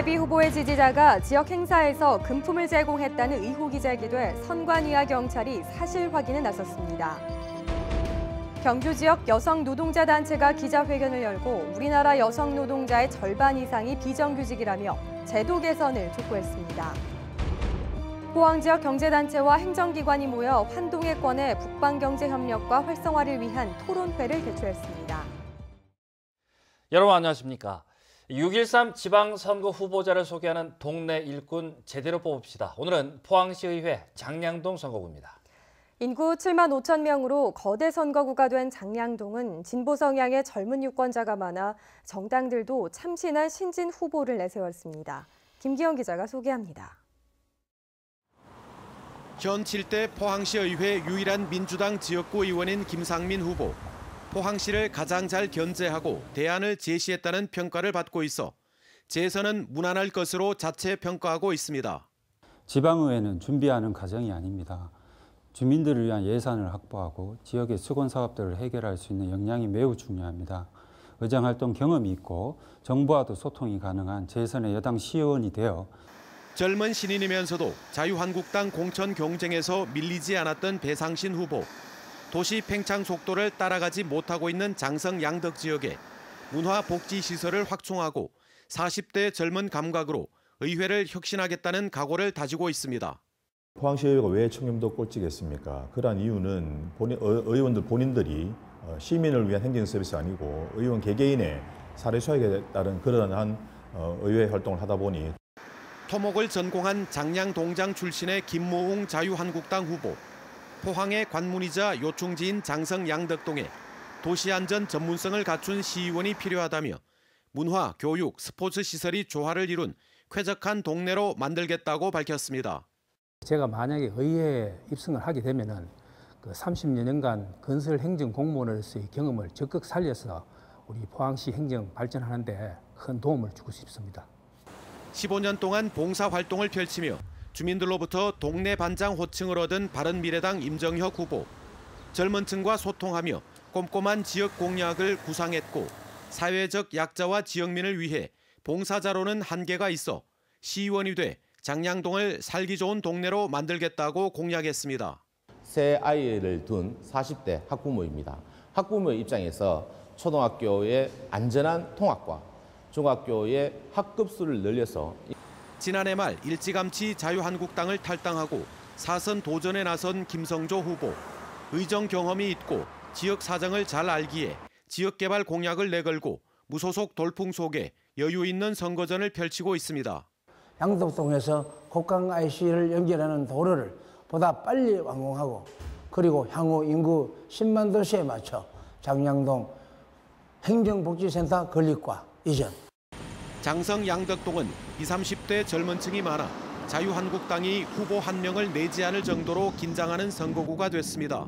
예비 후보의 지지자가 지역 행사에서 금품을 제공했다는 의혹이 제기돼 선관위와 경찰이 사실 확인에 나섰습니다. 경주 지역 여성 노동자 단체가 기자회견을 열고 우리나라 여성 노동자의 절반 이상이 비정규직이라며 제도 개선을 촉구했습니다. 포항 지역 경제단체와 행정기관이 모여 환동해권의 북방경제협력과 활성화를 위한 토론회를 개최했습니다. 여러분 안녕하십니까? 6.13 지방선거 후보자를 소개하는 동네 일꾼 제대로 뽑읍시다. 오늘은 포항시의회 장량동 선거구입니다. 인구 7만 5천 명으로 거대 선거구가 된 장량동은 진보 성향의 젊은 유권자가 많아 정당들도 참신한 신진 후보를 내세웠습니다. 김기영 기자가 소개합니다. 현 7대 포항시의회 유일한 민주당 지역구 의원인 김상민 후보. 포항시를 가장 잘 견제하고 대안을 제시했다는 평가를 받고 있어 재선은 무난할 것으로 자체 평가하고 있습니다. 지방의회는 준비하는 과정이 아닙니다. 주민들을 위한 예산을 확보하고 지역의 수건 사업들을 해결할 수 있는 역량이 매우 중요합니다. 의정 활동 경험이 있고 정부와도 소통이 가능한 재선의 여당 시의원이 되어 젊은 신인이면서도 자유한국당 공천 경쟁에서 밀리지 않았던 배상신 후보. 도시 팽창 속도를 따라가지 못하고 있는 장성 양덕 지역에 문화 복지 시설을 확충하고 40대 젊은 감각으로 의회를 혁신하겠다는 각오를 다지고 있습니다. 포항시의회가 왜 청렴도 꼴찌겠습니까? 그러한 이유는 본인, 의원들 본인들이 어, 시민을 위한 행정 서비스 아니고 의원 개개인의 사례 수익에 따른 그러한 어, 의회 활동을 하다 보니 토목을 전공한 장량동장 출신의 김모웅 자유한국당 후보 포항의 관문이자 요충지인 장성 양덕동에 도시안전 전문성을 갖춘 시의원이 필요하다며 문화, 교육, 스포츠 시설이 조화를 이룬 쾌적한 동네로 만들겠다고 밝혔습니다. 제가 만약에 의회에 입성을 하게 되면은 그 30여 년간 건설 행정 공무원으로서의 경험을 적극 살려서 우리 포항시 행정 발전하는 데 큰 도움을 주고 싶습니다. 15년 동안 봉사 활동을 펼치며 주민들로부터 동네 반장 호칭을 얻은 바른미래당 임정혁 후보. 젊은 층과 소통하며 꼼꼼한 지역 공약을 구상했고 사회적 약자와 지역민을 위해 봉사자로는 한계가 있어 시의원이 돼 장량동을 살기 좋은 동네로 만들겠다고 공약했습니다. 새 아이를 둔 40대 학부모입니다. 학부모 입장에서 초등학교의 안전한 통학과 중학교의 학급수를 늘려서 지난해 말 일찌감치 자유한국당을 탈당하고 사선 도전에 나선 김성조 후보. 의정 경험이 있고 지역 사정을 잘 알기에 지역 개발 공약을 내걸고 무소속 돌풍 속에 여유 있는 선거전을 펼치고 있습니다. 양덕동에서 곡강 IC를 연결하는 도로를 보다 빨리 완공하고 그리고 향후 인구 10만 도시에 맞춰 장량동 행정복지센터 건립과 이전 장성 양덕동은 20, 30대 젊은 층이 많아 자유한국당이 후보 한 명을 내지 않을 정도로 긴장하는 선거구가 됐습니다.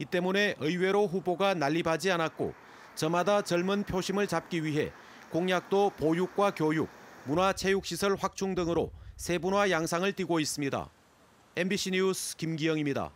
이 때문에 의외로 후보가 난립하지 않았고 저마다 젊은 표심을 잡기 위해 공약도 보육과 교육, 문화체육시설 확충 등으로 세분화 양상을 띠고 있습니다. MBC 뉴스 김기영입니다.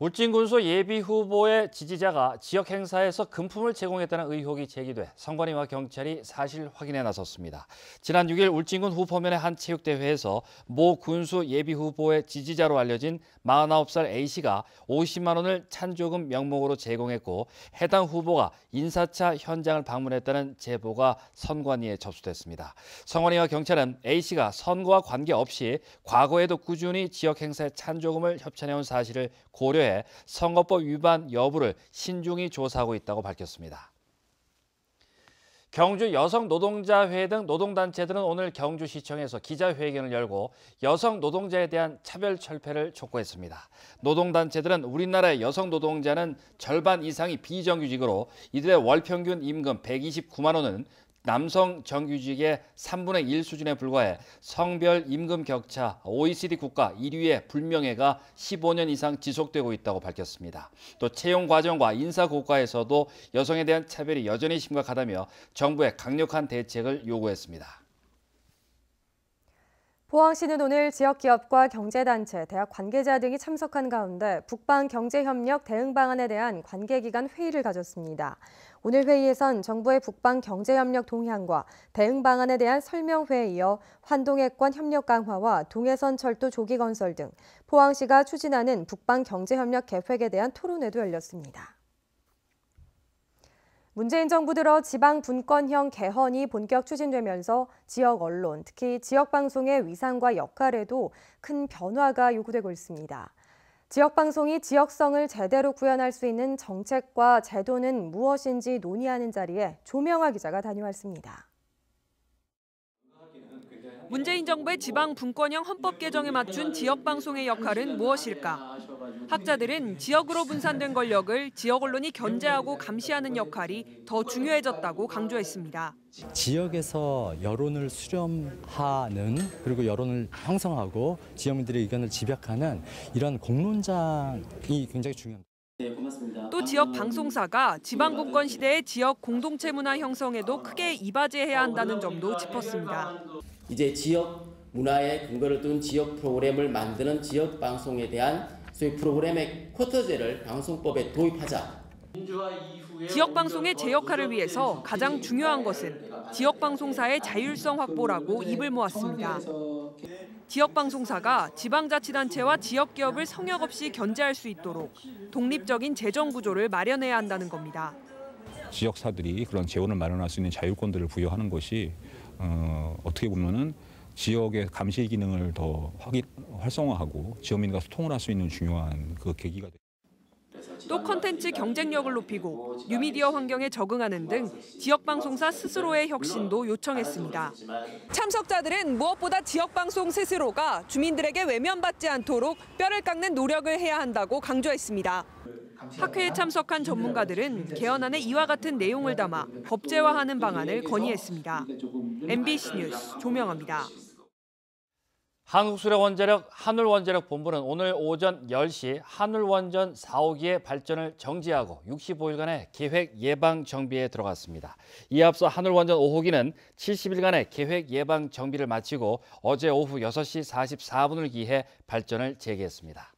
울진군수 예비 후보의 지지자가 지역 행사에서 금품을 제공했다는 의혹이 제기돼 선관위와 경찰이 사실 확인에 나섰습니다. 지난 6일 울진군 후포면의 한 체육대회에서 모 군수 예비 후보의 지지자로 알려진 49살 A씨가 50만 원을 찬조금 명목으로 제공했고 해당 후보가 인사차 현장을 방문했다는 제보가 선관위에 접수됐습니다. 선관위와 경찰은 A씨가 선거와 관계없이 과거에도 꾸준히 지역 행사에 찬조금을 협찬해온 사실을 고려해 대해 선거법 위반 여부를 신중히 조사하고 있다고 밝혔습니다. 경주 여성 노동자회 등 노동단체들은 오늘 경주시청에서 기자회견을 열고 여성 노동자에 대한 차별 철폐를 촉구했습니다. 노동단체들은 우리나라의 여성 노동자는 절반 이상이 비정규직으로 이들의 월 평균 임금 129만 원은 남성 정규직의 3분의 1 수준에 불과해 성별 임금 격차 OECD 국가 1위의 불명예가 15년 이상 지속되고 있다고 밝혔습니다. 또 채용 과정과 인사 고과에서도 여성에 대한 차별이 여전히 심각하다며 정부의 강력한 대책을 요구했습니다. 포항시는 오늘 지역 기업과 경제단체, 대학 관계자 등이 참석한 가운데 북방 경제협력 대응 방안에 대한 관계기관 회의를 가졌습니다. 오늘 회의에선 정부의 북방 경제협력 동향과 대응 방안에 대한 설명회에 이어 환동해권 협력 강화와 동해선 철도 조기 건설 등 포항시가 추진하는 북방 경제협력 계획에 대한 토론회도 열렸습니다. 문재인 정부 들어 지방 분권형 개헌이 본격 추진되면서 지역 언론, 특히 지역 방송의 위상과 역할에도 큰 변화가 요구되고 있습니다. 지역 방송이 지역성을 제대로 구현할 수 있는 정책과 제도는 무엇인지 논의하는 자리에 조명화 기자가 다녀왔습니다. 문재인 정부의 지방 분권형 헌법 개정에 맞춘 지역 방송의 역할은 무엇일까? 학자들은 지역으로 분산된 권력을 지역 언론이 견제하고 감시하는 역할이 더 중요해졌다고 강조했습니다. 지역에서 여론을 수렴하는 그리고 여론을 형성하고 지역민들의 의견을 집약하는 이런 공론장이 굉장히 중요합니다. 또 지역 방송사가 지방 분권 시대의 지역 공동체 문화 형성에도 크게 이바지해야 한다는 점도 짚었습니다. 이제 지역 문화에 근거를 둔 지역 프로그램을 만드는 지역 방송에 대한 소위 프로그램의 쿼터제를 방송법에 도입하자. 지역 방송의 제 역할을 위해서 가장 중요한 것은 지역 방송사의 자율성 확보라고 입을 모았습니다. 지역 방송사가 지방자치단체와 지역 기업을 성역 없이 견제할 수 있도록 독립적인 재정 구조를 마련해야 한다는 겁니다. 지역사들이 그런 재원을 마련할 수 있는 자율권들을 부여하는 것이 어, 어떻게 보면은 지역의 감시 기능을 더 확인, 활성화하고 지역민과 소통을 할 수 있는 중요한 그 계기가 됩니다. 또 콘텐츠 경쟁력을 높이고 뉴미디어 환경에 적응하는 등 지역 방송사 스스로의 혁신도 요청했습니다. 참석자들은 무엇보다 지역 방송 스스로가 주민들에게 외면받지 않도록 뼈를 깎는 노력을 해야 한다고 강조했습니다. 학회에 참석한 전문가들은 개헌안에 이와 같은 내용을 담아 법제화하는 방안을 건의했습니다. MBC 뉴스 조명아입니다. 한국수력원자력 한울원자력본부는 오늘 오전 10시 한울원전 4호기의 발전을 정지하고 65일간의 계획 예방 정비에 들어갔습니다. 이에 앞서 한울원전 5호기는 70일간의 계획 예방 정비를 마치고 어제 오후 6시 44분을 기해 발전을 재개했습니다.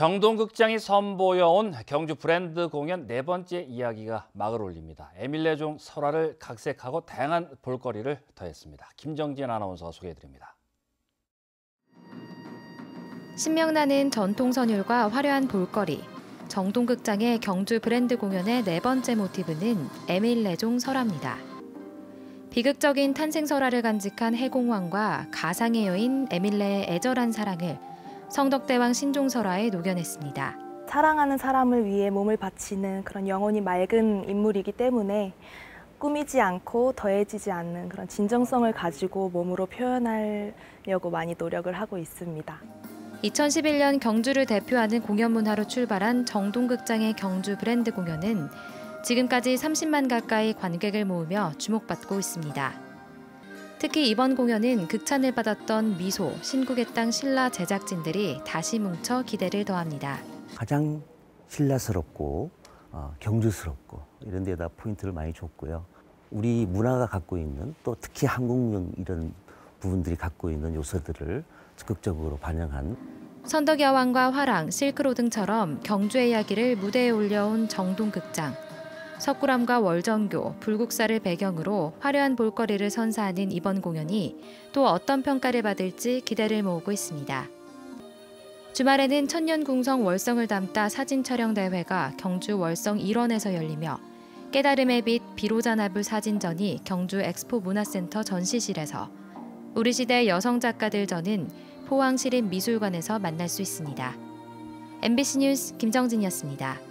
정동극장이 선보여온 경주 브랜드 공연 네 번째 이야기가 막을 올립니다. 에밀레종 설화를 각색하고 다양한 볼거리를 더했습니다. 김정진 아나운서가 소개해드립니다. 신명나는 전통 선율과 화려한 볼거리, 정동극장의 경주 브랜드 공연의 네 번째 모티브는 에밀레종 설화입니다. 비극적인 탄생 설화를 간직한 해공왕과 가상의 여인 에밀레의 애절한 사랑을 성덕대왕 신종설화에 녹여냈습니다. 사랑하는 사람을 위해 몸을 바치는 그런 영혼이 맑은 인물이기 때문에 꾸미지 않고 더해지지 않는 그런 진정성을 가지고 몸으로 표현하려고 많이 노력을 하고 있습니다. 2011년 경주를 대표하는 공연 문화로 출발한 정동극장의 경주 브랜드 공연은 지금까지 30만 가까이 관객을 모으며 주목받고 있습니다. 특히 이번 공연은 극찬을 받았던 미소, 신국의 땅 신라 제작진들이 다시 뭉쳐 기대를 더합니다. 가장 신라스럽고 어, 경주스럽고 이런 데다 포인트를 많이 줬고요. 우리 문화가 갖고 있는 또 특히 한국령 이런 부분들이 갖고 있는 요소들을 적극적으로 반영한 선덕여왕과 화랑, 실크로 등처럼 경주의 이야기를 무대에 올려온 정동극장. 석굴암과 월정교, 불국사를 배경으로 화려한 볼거리를 선사하는 이번 공연이 또 어떤 평가를 받을지 기대를 모으고 있습니다. 주말에는 천년궁성 월성을 담다 사진 촬영 대회가 경주 월성 1원에서 열리며 깨달음의 빛 비로자나불 사진전이 경주 엑스포 문화센터 전시실에서 우리 시대 여성 작가들 전은 포항시립미술관에서 만날 수 있습니다. MBC 뉴스 김정진이었습니다.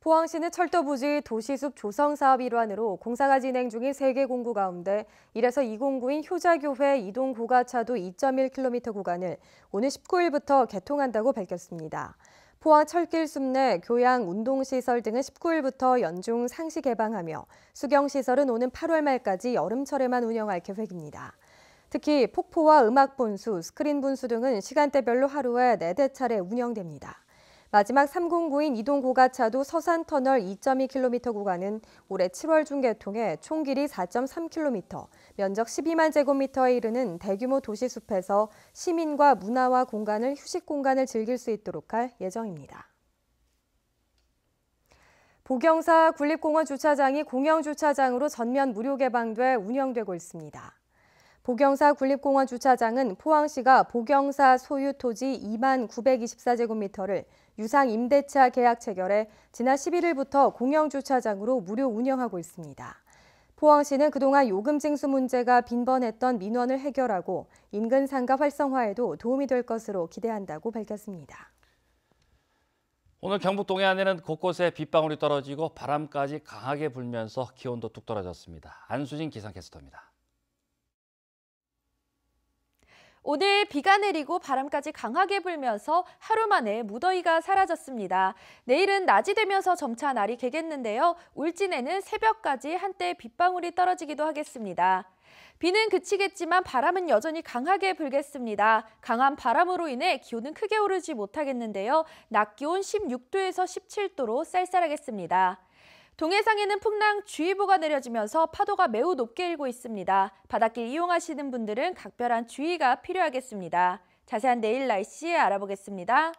포항시는 철도 부지 도시숲 조성 사업 일환으로 공사가 진행 중인 세개 공구 가운데 1에서 2공구인 효자교회 이동 고가차도 2.1km 구간을 오늘 19일부터 개통한다고 밝혔습니다. 포항 철길 숲 내 교양 운동시설 등은 19일부터 연중 상시 개방하며 수경시설은 오는 8월 말까지 여름철에만 운영할 계획입니다. 특히 폭포와 음악 분수, 스크린 분수 등은 시간대별로 하루에 4대 차례 운영됩니다. 마지막 309인 이동 고가차도 서산 터널 2.2km 구간은 올해 7월 중 개통해 총 길이 4.3km, 면적 12만 제곱미터에 이르는 대규모 도시숲에서 시민과 문화와 공간을 휴식 공간을 즐길 수 있도록 할 예정입니다. 보경사 군립공원 주차장이 공영 주차장으로 전면 무료 개방돼 운영되고 있습니다. 보경사 군립공원 주차장은 포항시가 보경사 소유 토지 2만 924제곱미터를 유상 임대차 계약 체결해 지난 11일부터 공영 주차장으로 무료 운영하고 있습니다. 포항시는 그동안 요금 징수 문제가 빈번했던 민원을 해결하고 인근 상가 활성화에도 도움이 될 것으로 기대한다고 밝혔습니다. 오늘 경북 동해안에는 곳곳에 빗방울이 떨어지고 바람까지 강하게 불면서 기온도 뚝 떨어졌습니다. 안수진 기상캐스터입니다. 오늘 비가 내리고 바람까지 강하게 불면서 하루 만에 무더위가 사라졌습니다. 내일은 낮이 되면서 점차 날이 개겠는데요. 울진에는 새벽까지 한때 빗방울이 떨어지기도 하겠습니다. 비는 그치겠지만 바람은 여전히 강하게 불겠습니다. 강한 바람으로 인해 기온은 크게 오르지 못하겠는데요. 낮 기온 16도에서 17도로 쌀쌀하겠습니다. 동해상에는 풍랑주의보가 내려지면서 파도가 매우 높게 일고 있습니다. 바닷길 이용하시는 분들은 각별한 주의가 필요하겠습니다. 자세한 내일 날씨 알아보겠습니다.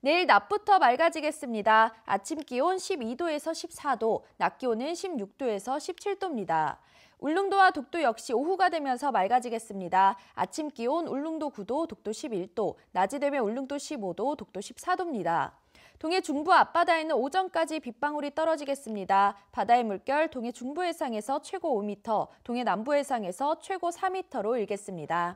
내일 낮부터 맑아지겠습니다. 아침 기온 12도에서 14도, 낮 기온은 16도에서 17도입니다. 울릉도와 독도 역시 오후가 되면서 맑아지겠습니다. 아침 기온 울릉도 9도, 독도 11도, 낮이 되면 울릉도 15도, 독도 14도입니다. 동해 중부 앞바다에는 오전까지 빗방울이 떨어지겠습니다. 바다의 물결 동해 중부 해상에서 최고 5m, 동해 남부 해상에서 최고 4m로 일겠습니다.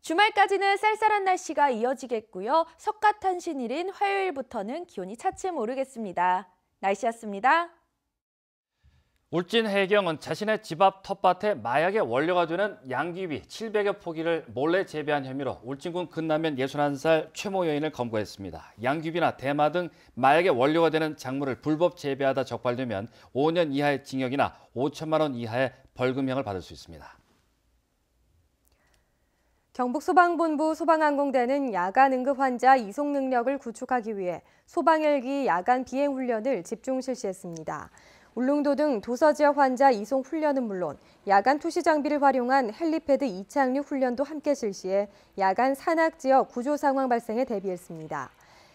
주말까지는 쌀쌀한 날씨가 이어지겠고요. 석가탄신일인 화요일부터는 기온이 차츰 오르겠습니다. 날씨였습니다. 울진 해경은 자신의 집 앞 텃밭에 마약의 원료가 되는 양귀비 700여 포기를 몰래 재배한 혐의로 울진군 근남면 61살 최모 여인을 검거했습니다. 양귀비나 대마 등 마약의 원료가 되는 작물을 불법 재배하다 적발되면 5년 이하의 징역이나 5천만 원 이하의 벌금형을 받을 수 있습니다. 경북소방본부 소방항공대는 야간 응급 환자 이송 능력을 구축하기 위해 소방헬기 야간 비행 훈련을 집중 실시했습니다. 울릉도 등 도서 지역 환자 이송 훈련은 물론 야간 투시 장비를 활용한 헬리패드 이착륙 훈련도 함께 실시해 야간 산악 지역 구조 상황 발생에 대비했습니다.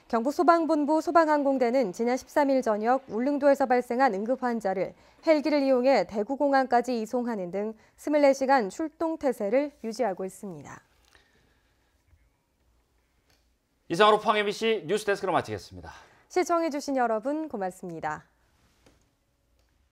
경북 소방본부 소방항공대는 지난 13일 저녁 울릉도에서 발생한 응급 환자를 헬기를 이용해 대구공항까지 이송하는 등 24시간 출동 태세를 유지하고 있습니다. 이상으로 포항 MBC 뉴스데스크로 마치겠습니다. 시청해주신 여러분 고맙습니다.